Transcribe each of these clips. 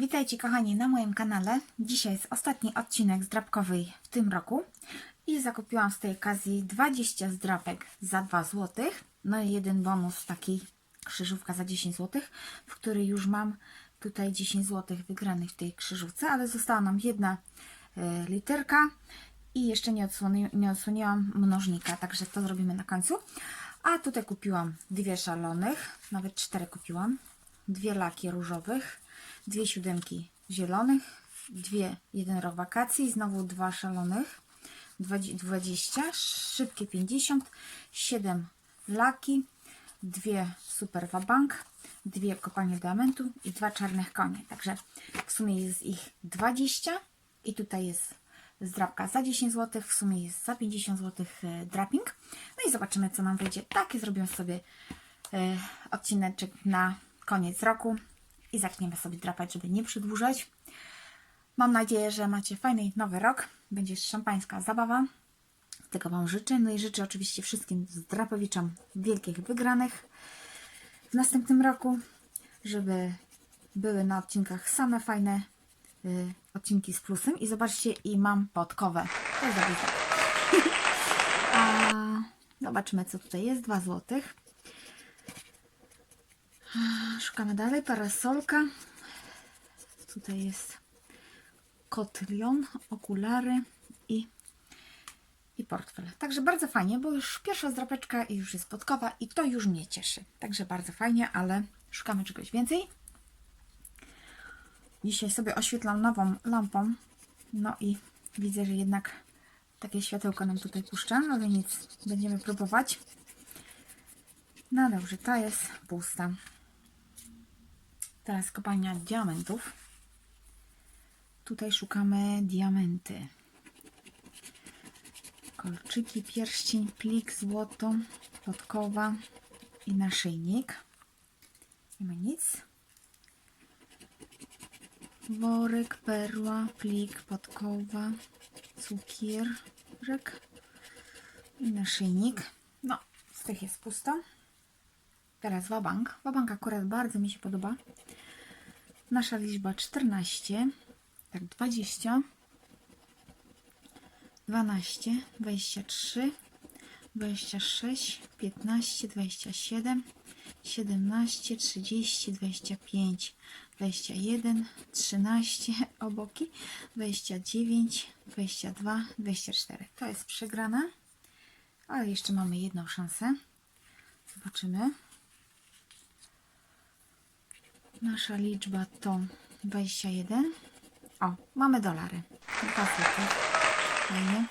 Witajcie kochani na moim kanale. Dzisiaj jest ostatni odcinek zdrabkowy w tym roku i zakupiłam z tej okazji 20 zdrapek za 2 zł. No i jeden bonus taki krzyżówka za 10 zł, w której już mam tutaj 10 zł wygranych w tej krzyżówce, ale została nam jedna e, literka i jeszcze nie, odsłoni, nie odsłoniłam mnożnika, także to zrobimy na końcu. A tutaj kupiłam dwie szalonych, nawet cztery kupiłam, dwie laki różowych, dwie siódemki zielonych, dwie, jeden rok wakacji, znowu dwa szalonych, dwadzie- 20, szybkie 50, 7 laki, dwie super wabank, dwie kopalnie diamentu i dwa czarnych konie. Także w sumie jest ich 20 i tutaj jest zdrabka za 10 zł, w sumie jest za 50 zł e, draping. No i zobaczymy co nam wyjdzie. Taki zrobimy sobie e, odcineczek na koniec roku i zaczniemy sobie drapać, żeby nie przedłużać. Mam nadzieję, że macie fajny nowy rok. Będzie szampańska zabawa. Tego Wam życzę. No i życzę oczywiście wszystkim zdrapowiczom wielkich wygranych w następnym roku, żeby były na odcinkach same fajne y, odcinki z plusem. I zobaczcie, i mam podkowę. To jest. A zobaczmy, co tutaj jest. 2 złotych. Szukamy dalej. Parasolka. Tutaj jest kotylion, okulary i, i portfel. Także bardzo fajnie, bo już pierwsza zdrapeczka i już jest podkowa i to już mnie cieszy. Także bardzo fajnie, ale szukamy czegoś więcej. Dzisiaj sobie oświetlam nową lampą. No i widzę, że jednak takie światełko nam tutaj puszcza, ale nic, będziemy próbować. No dobrze, ta jest pusta. Teraz kopalnia diamentów. Tutaj szukamy diamenty. Kolczyki, pierścień, plik, złoto, podkowa i naszyjnik. Nie ma nic. Worek, perła, plik, podkowa, cukierek i naszyjnik. No, z tych jest pusto. Teraz wabank. Wabank akurat bardzo mi się podoba. Nasza liczba 14, tak 20, 12, 23, 26, 15, 27, 17, 30, 25, 21, 13 oboki, 29, 22, 24. To jest przegrane, ale jeszcze mamy jedną szansę. Zobaczymy. Nasza liczba to 21. O, mamy dolary. 2 zł. Fajnie.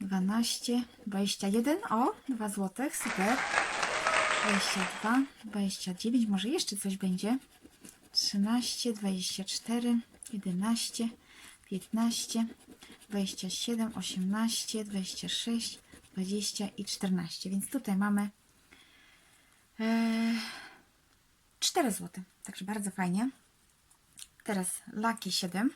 12, 21. O, 2 zł. Super. 22, 29. Może jeszcze coś będzie. 13, 24, 11, 15, 27, 18, 26, 20 i 14. Więc tutaj mamy e, 4 zł. Także bardzo fajnie. Teraz laki 7.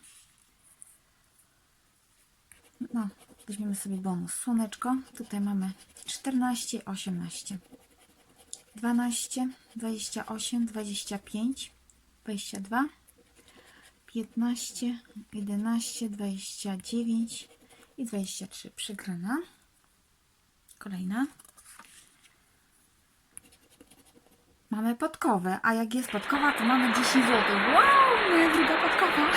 No, weźmiemy sobie bonus słoneczko. Tutaj mamy 14, 18, 12, 28, 25, 22, 15, 11, 29 i 23. Przegrana. Kolejna. Mamy podkowę, a jak jest podkowa, to mamy 10 zł. Wow, moja druga podkowa.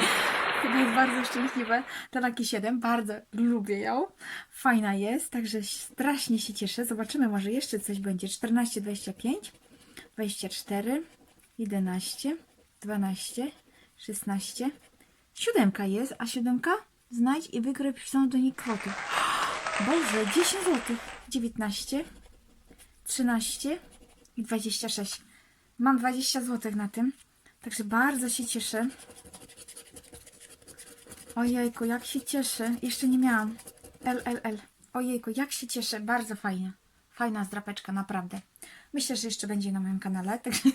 Chyba jest bardzo szczęśliwe. To Lucky 7, bardzo lubię ją. Fajna jest, także strasznie się cieszę. Zobaczymy, może jeszcze coś będzie. 14, 25, 24, 11, 12, 16. Siódemka jest, a siódemka znajdź i wygraj wpisaną do niej kwotę. Boże, 10 zł. 19, 13, i 26. Mam 20 zł na tym, także bardzo się cieszę. Ojejku, jak się cieszę. Jeszcze nie miałam. LLL. Ojejku, jak się cieszę. Bardzo fajnie. Fajna zdrapeczka, naprawdę. Myślę, że jeszcze będzie na moim kanale, także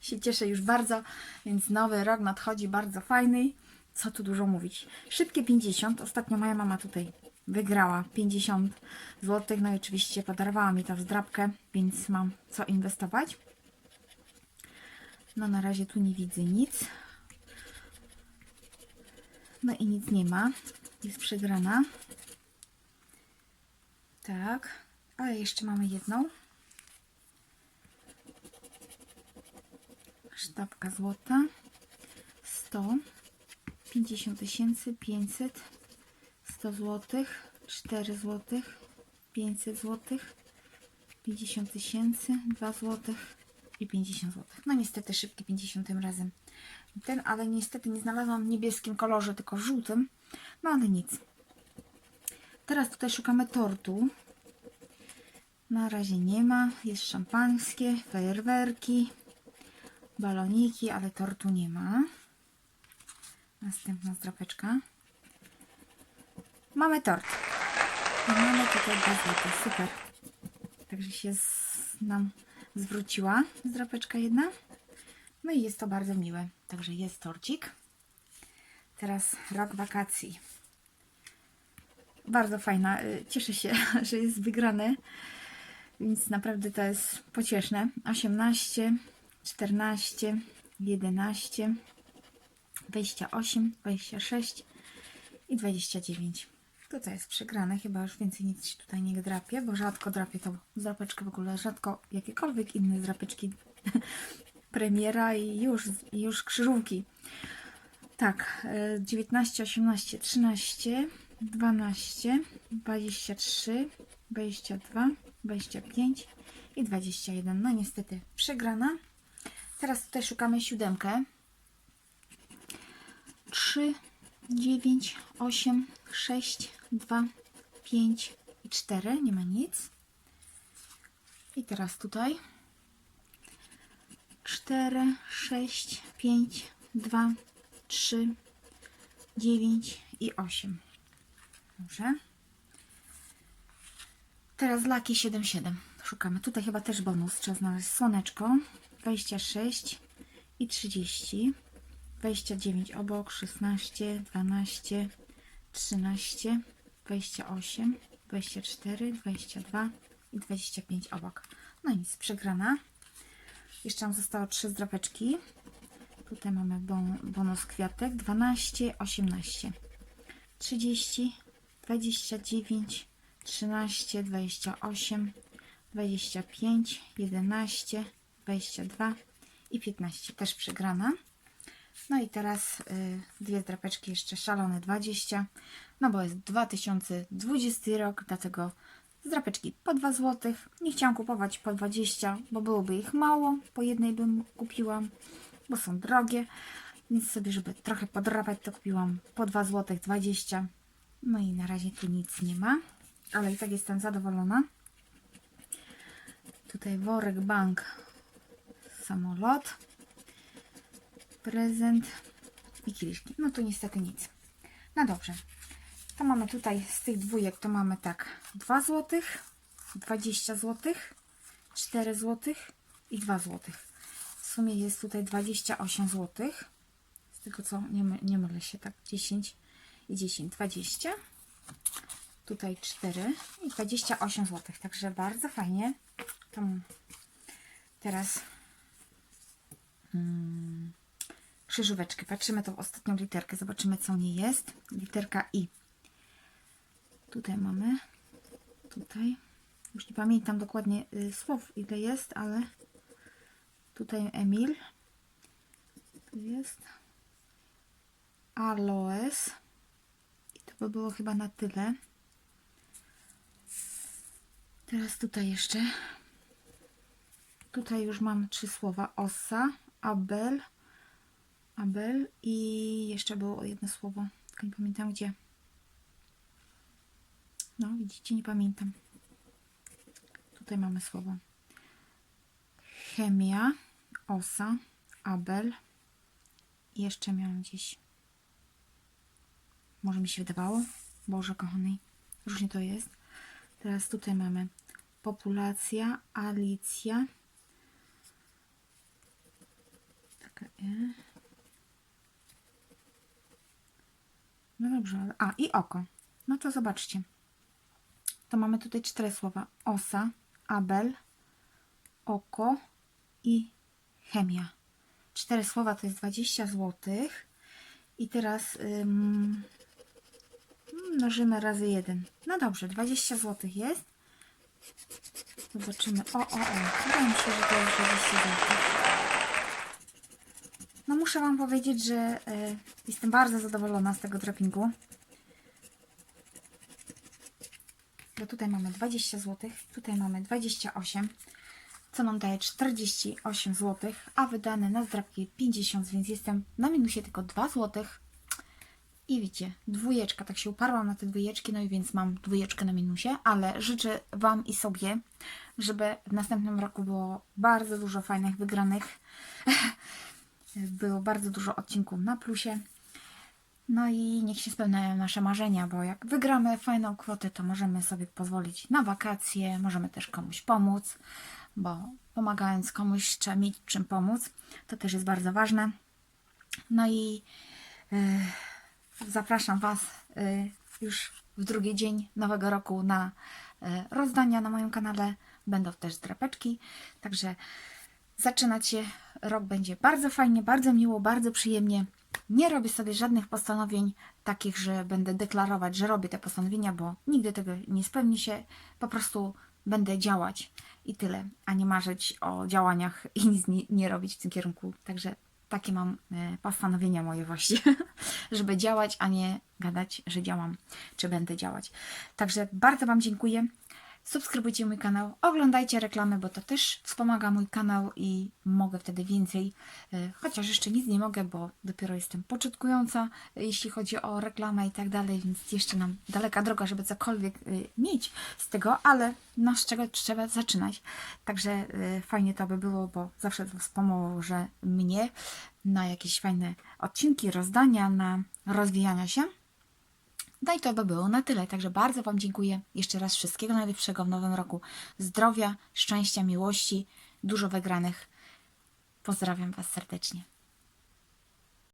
się cieszę już bardzo. Więc nowy rok nadchodzi bardzo fajny. Co tu dużo mówić. Szybkie 50. Ostatnio moja mama tutaj wygrała 50 zł. No i oczywiście podarowała mi to w zdrabkę, więc mam co inwestować. No na razie tu nie widzę nic. No i nic nie ma. Jest przegrana. Tak. Ale jeszcze mamy jedną. Sztabka złota. 100. 50 tysięcy. 500. 100 złotych. 4 złotych. 500 złotych. 50 tysięcy. 2 złotych. I 50 złotych. No niestety szybki 50 tym razem. Ten, ale niestety nie znalazłam w niebieskim kolorze, tylko żółtym. No ale nic. Teraz tutaj szukamy tortu. Na razie nie ma. Jest szampańskie, fajerwerki, baloniki, ale tortu nie ma. Następna zdrapeczka. Mamy tort. I mamy tutaj dwa złote. Super. Także się z, nam zwróciła zdrapeczka jedna. No i jest to bardzo miłe. Także jest torcik. Teraz rok wakacji. Bardzo fajna. y, Cieszę się, że jest wygrane. Więc naprawdę to jest pocieszne. 18, 14, 11, 28, 26 i 29. Tutaj jest przegrane. Chyba już więcej nic się tutaj nie drapie, bo rzadko drapię tą zdrapeczkę w ogóle. Rzadko jakiekolwiek inne zdrapeczki premiera i już, i już krzyżówki. Tak, e, 19, 18, 13, 12, 23, 22, 25 i 21. No niestety przegrana. Teraz tutaj szukamy siódemkę. 3, 9, 8, 6, 2, 5 i 4. Nie ma nic. I teraz tutaj 4, 6, 5, 2, 3, 9 i 8. Dobrze. Teraz laki 77. Szukamy. Tutaj chyba też bonus. Trzeba znaleźć słoneczko. 26 i 30. 29 obok. 16, 12, 13, 28, 24, 22 i 25 obok. No nic, przegrana. Jeszcze nam zostało trzy zdrapeczki. Tutaj mamy bon, bonus kwiatek 12, 18, 30, 29, 13, 28, 25, 11, 22 i 15. Też przegrana. No i teraz y, dwie drapeczki jeszcze szalone 20. No bo jest 2020 rok, dlatego zdrapeczki po 2 zł. Nie chciałam kupować po 20, bo byłoby ich mało. Po jednej bym kupiłam, bo są drogie. Więc sobie, żeby trochę podrapać, to kupiłam po 2 zł 20. No i na razie tu nic nie ma, ale i tak jestem zadowolona. Tutaj worek bank, samolot, prezent i kieliszki. No tu niestety nic. No dobrze. To mamy tutaj z tych dwójek, to mamy tak 2 zł, 20 zł, 4 zł i 2 zł. W sumie jest tutaj 28 zł. Z tego co nie, nie mylę się, tak 10 i 10, 20. Tutaj 4 i 28 zł. Także bardzo fajnie. To teraz hmm, krzyżóweczkę. Patrzymy tą ostatnią literkę. Zobaczymy co w niej jest. Literka I. Tutaj mamy. Tutaj. Już nie pamiętam dokładnie y, słów ile jest, ale tutaj Emil. Tu jest. Aloes. I to by było chyba na tyle. Teraz tutaj jeszcze. Tutaj już mam trzy słowa. Osa, Abel, Abel i jeszcze było jedno słowo. Tylko nie pamiętam gdzie. No, widzicie, nie pamiętam. Tutaj mamy słowo. Chemia, osa, Abel. Jeszcze miałam gdzieś. Może mi się wydawało? Boże kochany. Różnie to jest. Teraz tutaj mamy populacja, Alicja. Taka e. No dobrze. A, i oko. No to zobaczcie. To mamy tutaj cztery słowa. Osa, Abel, oko i chemia. Cztery słowa to jest 20 zł. I teraz ym, mnożymy razy jeden. No dobrze, 20 zł jest. Zobaczymy. O, o, o. Wydaje mi się, że to jest 20 zł. No muszę Wam powiedzieć, że y, jestem bardzo zadowolona z tego droppingu. Bo tutaj mamy 20 zł, tutaj mamy 28, co nam daje 48 zł, a wydane na zdrabki 50, więc jestem na minusie tylko 2 zł. I widzicie, dwójeczka, tak się uparłam na te dwójeczki, no i więc mam dwójeczkę na minusie, ale życzę Wam i sobie, żeby w następnym roku było bardzo dużo fajnych wygranych. Było bardzo dużo odcinków na plusie. No i niech się spełniają nasze marzenia, bo jak wygramy fajną kwotę, to możemy sobie pozwolić na wakacje, możemy też komuś pomóc, bo pomagając komuś trzeba mieć czym pomóc. To też jest bardzo ważne. No i e, zapraszam Was e, już w drugi dzień nowego roku na e, rozdania na moim kanale. Będą też drapeczki, także zaczynać się. Rok będzie bardzo fajnie, bardzo miło, bardzo przyjemnie. Nie robię sobie żadnych postanowień takich, że będę deklarować, że robię te postanowienia, bo nigdy tego nie spełni się. Po prostu będę działać i tyle, a nie marzyć o działaniach i nic nie, nie robić w tym kierunku. Także takie mam e, postanowienia moje właśnie, żeby działać, a nie gadać, że działam, czy będę działać. Także bardzo Wam dziękuję. Subskrybujcie mój kanał, oglądajcie reklamy, bo to też wspomaga mój kanał i mogę wtedy więcej. e, Chociaż jeszcze nic nie mogę, bo dopiero jestem początkująca, e, jeśli chodzi o reklamę i tak dalej, więc jeszcze nam daleka droga, żeby cokolwiek e, mieć z tego, ale no z czego trzeba zaczynać. Także fajnie to by było, bo zawsze to wspomoże mnie na jakieś fajne odcinki, rozdania, na rozwijania się. No i to by było na tyle. Także bardzo Wam dziękuję. Jeszcze raz wszystkiego najlepszego w nowym roku. Zdrowia, szczęścia, miłości, dużo wygranych. Pozdrawiam Was serdecznie.